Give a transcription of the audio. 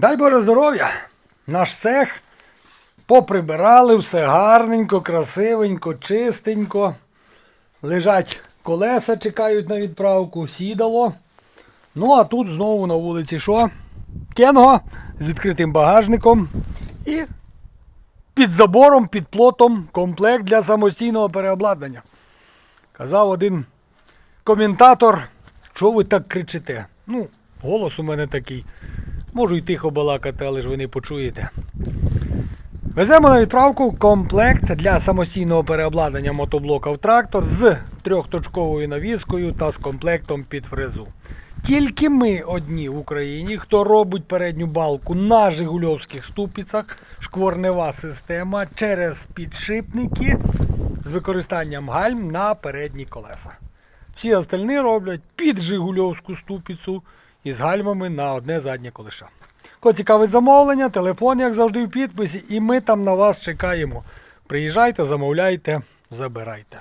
Дай Боже здоров'я! Наш цех поприбирали все гарненько, красивенько, чистенько. Лежать колеса, чекають на відправку, сідало. Ну, а тут знову на вулиці що? Кенго з відкритим багажником і під забором, під плотом комплект для самостійного переобладнання. Казав один коментатор, що ви так кричите? Ну, голос у мене такий. Можу й тихо балакати, але ж ви не почуєте. Веземо на відправку комплект для самостійного переобладнання мотоблока в трактор з трьохточковою навіскою та з комплектом під фрезу. Тільки ми одні в Україні, хто робить передню балку на жигульовських ступицях, шкворнева система через підшипники з використанням гальм на передні колеса. Всі остальні роблять під жигульовську ступицю із гальмами на одне заднє колеса. Кого цікавить замовлення, телефон, як завжди, в підписі, і ми там на вас чекаємо. Приїжджайте, замовляйте, забирайте.